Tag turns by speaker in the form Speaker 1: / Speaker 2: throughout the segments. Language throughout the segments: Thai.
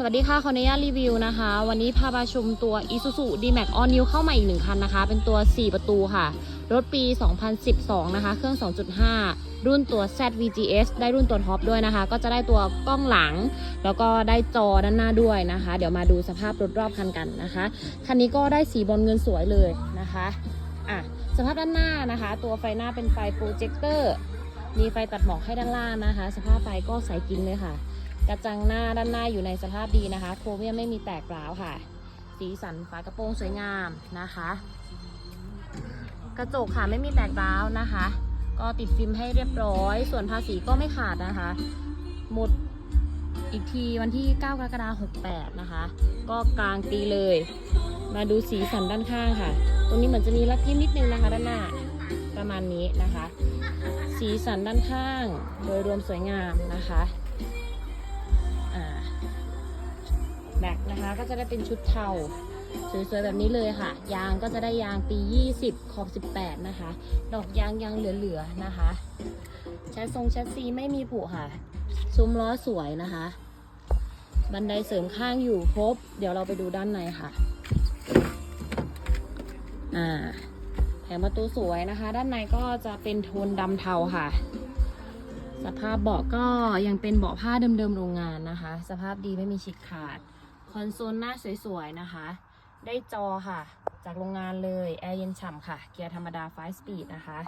Speaker 1: สวัสดีค่ะ ขออนุญาตรีวิวนะคะ วันนี้พามาชมตัว Isuzu D-Max All New เข้ามาอีกหนึ่งคันนะคะ เป็นตัว 4 ประตูค่ะ รถปี 2012 นะคะ เครื่อง 2.5 รุ่นตัว ZVGS ได้รุ่นตัวท็อปด้วยนะคะ ก็จะได้ตัวกล้องหลัง แล้วก็ได้จอด้านหน้าด้วยนะคะ เดี๋ยวมาดูสภาพรถรอบคันกันนะคะ คันนี้ก็ได้สีบอลเงินสวยเลยนะคะ อะ สภาพด้านหน้านะคะ ตัวไฟหน้าเป็นไฟโปรเจคเตอร์ มีไฟตัดหมอกให้ด้านล่างนะคะ สภาพไฟก็ใสจริงเลยค่ะ กระจังหน้าด้านหน้าอยู่ในสภาพดีนะคะ โครเมียมไม่มีแตกร้าวค่ะ สีสันฝากระโปรงสวยงามนะคะ กระจกค่ะไม่มีแตกร้าวนะคะ ก็ติดฟิล์มให้เรียบร้อย ส่วนภาษีก็ไม่ขาดนะคะ หมดอีกทีวันที่ 9 กรกฎาคม68 นะคะ ก็กลางปีเลย มาดูสีสันด้านข้างค่ะ ตรงนี้เหมือนจะมีลักยิ้มนิดนึงนะคะ ด้านหน้าประมาณนี้นะคะ สีสันด้านข้างโดยรวมสวยงามนะคะ แบ็คนะคะ ก็จะได้เป็นชุดเทาสวยๆแบบนี้เลยค่ะ ยางก็จะได้ยางปี 20 ขอบ 18 นะคะ ดอกยางยังเหลือๆนะคะแชสซงแชสซีไม่มีผุค่ะ ซุ้มล้อสวยนะคะ บันไดเสริมข้างอยู่ครบ เดี๋ยวเราไปดูด้านในค่ะ อ่า แผงประตูสวยนะคะ ด้านในก็จะเป็นโทนดำเทาค่ะ สภาพเบาะก็ยังเป็นเบาะผ้าเดิมๆโรงงานนะคะ สภาพดีไม่มีฉีกขาด คอนโซลหน้าสวยๆนะคะ ได้จอค่ะ จากโรงงานเลยแอร์เย็นฉ่ำค่ะ เกียร์ธรรมดา5 speed นะคะ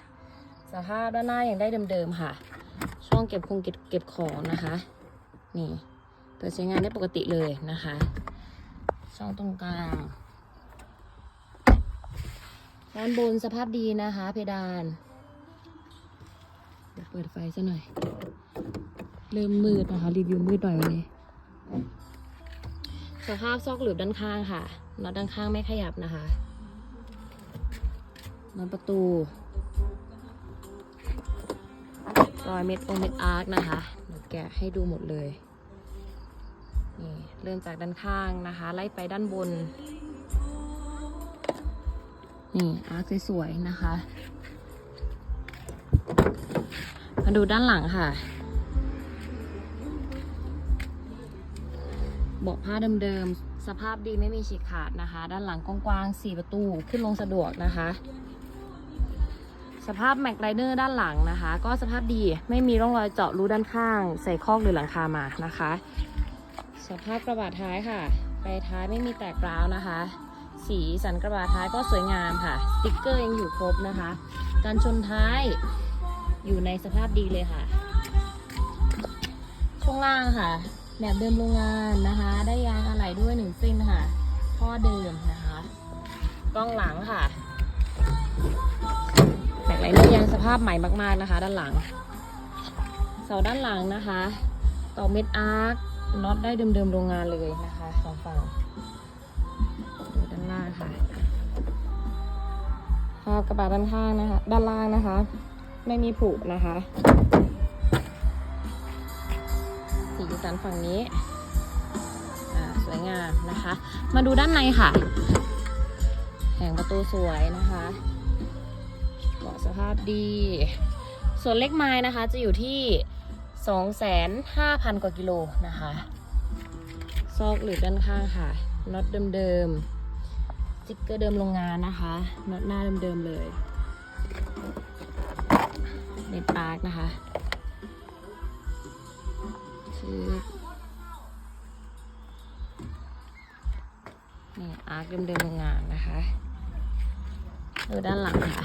Speaker 1: สภาพด้านหน้ายังได้เดิมๆค่ะ ช่องเก็บคงเก็บของนะคะ นี่เปิดใช้งานได้ปกติเลยนะคะ ช่องตรงกลางด้านบนสภาพดีนะคะ เพดานเดี๋ยวเปิดไฟซะหน่อย เริ่มมืดนะคะ รีวิวมืดหน่อยวันนี้ สภาพซอกหลืบด้านข้างค่ะน็อตด้านข้างไม่ขยับนะคะน็อตประตูรอยเม็ดโอเม็ดอาร์คนะคะเดี๋ยวแกะให้ดูหมดเลยนี่เริ่มจากด้านข้างนะคะ ไล่ไปด้านบน นี่อาร์คสวยๆนะคะ มาดูด้านหลังค่ะ เบาะผ้าเดิมๆ สภาพดีไม่มีฉีกขาดนะคะ ด้านหลังกว้างๆ4ประตูขึ้นลงสะดวกนะคะ สภาพแม็กไรเดอร์ด้านหลังนะคะ ก็สภาพดีไม่มีร่องรอยเจาะรูด้านข้าง ใส่คอกหรือหลังคามานะคะ สภาพกระบะท้ายค่ะไฟท้ายไม่มีแตกร้าวนะคะ สีสันกระบะท้ายก็สวยงามค่ะ สติ๊กเกอร์ยังอยู่ครบนะคะ การชนท้ายอยู่ในสภาพดีเลยค่ะ ช่วงล่างค่ะ แบบเดิมโรงงานนะคะ ได้ยางอะไหล่ด้วยหนึ่งเส้นค่ะท่อเดิมนะคะ กล้องหลังค่ะแม็กไลเนอร์ยังสภาพใหม่มาก ๆนะคะ ด้านหลัง เสาด้านหลังนะคะต่อเม็ดอาร์คน็อตได้เดิมๆโรงงานเลยนะคะสองฝั่งดูด้านล่างค่ะภาพกระบะด้านข้างนะคะ ด้านล่างนะคะ ไม่มีผุนะคะ สันฝั่งนี้สวยงามนะคะ มาดูด้านในค่ะ แผงประตูสวยนะคะเบาะสภาพดี ส่วนเล็กไม้นะคะจะอยู่ที่ 25,000 กว่ากิโลนะคะ ซอกหรือด้านข้างค่ะน็อตเดิมๆสติ๊กเกอร์เดิมโรงงานนะคะน็อตหน้าเดิมๆเลยเน็ตปาร์กนะคะ อาร์คเดิมๆโรงงานนะคะดูด้านหลังค่ะ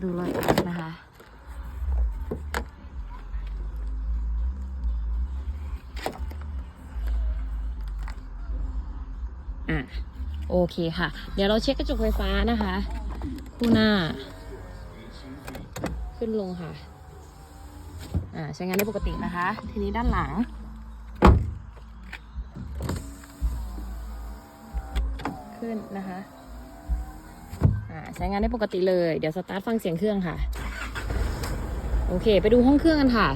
Speaker 1: ดูรอยอาร์คนะคะอะโอเคค่ะ เดี๋ยวเราเช็คกระจกไฟฟ้านะคะ คู่หน้า ขึ้นลงค่ะ อ่าใช้งานได้ปกตินะคะ ทีนี้ด้านหลัง ขึ้นนะคะอ่าใช้งานได้ปกติเลย เดี๋ยวสตาร์ทฟังเสียงเครื่องค่ะ โอเค ไปดูห้องเครื่องกันค่ะ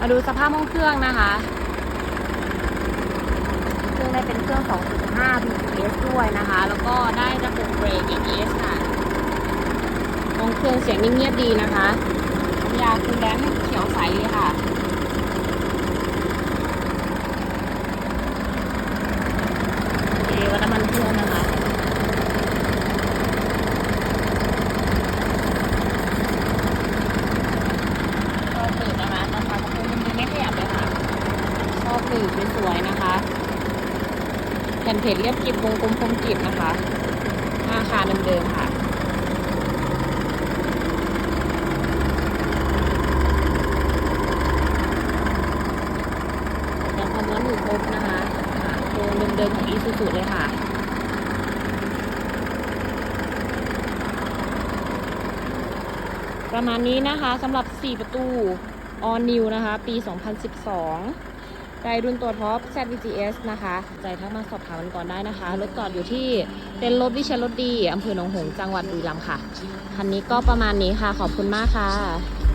Speaker 1: มาดูสภาพห้องเครื่องนะคะ เครื่องได้เป็นเครื่อง 2.5 BTS ด้วยนะคะ แล้วก็ได้ระบบเบรก ABS ค่ะหมองเครื่องเสียงนิ่งเงียบดีนะคะ ยาคูลแลนซ์เขียวใสเลยค่ะเอวัดน้ำมันเครื่องนะคะชอบตื่นนะคะนะคะกระโปรงมันไม่ขยับเลยค่ะชอบตื่นสวยๆนะคะแผ่นเพจเรียบกริบวงกลมคมกริบนะคะราคาเดิมๆค่ะ ยังความร้อนอยู่ครบนะคะค่ะโครงเดิมๆของอีซูซูเลยค่ะ ประมาณนี้นะคะสำหรับ 4 ประตู All New นะคะ ปี 2012 ได้รุ่นตัวท็อป ZVGS นะคะ ใจทักมาสอบถามกันก่อนได้นะคะ รถจอดอยู่ที่เต็นท์รถวิเชียรรถดีอำเภอหนองหงส์จังหวัดบุรีรัมย์ค่ะ คันนี้ก็ประมาณนี้ค่ะ ขอบคุณมากค่ะ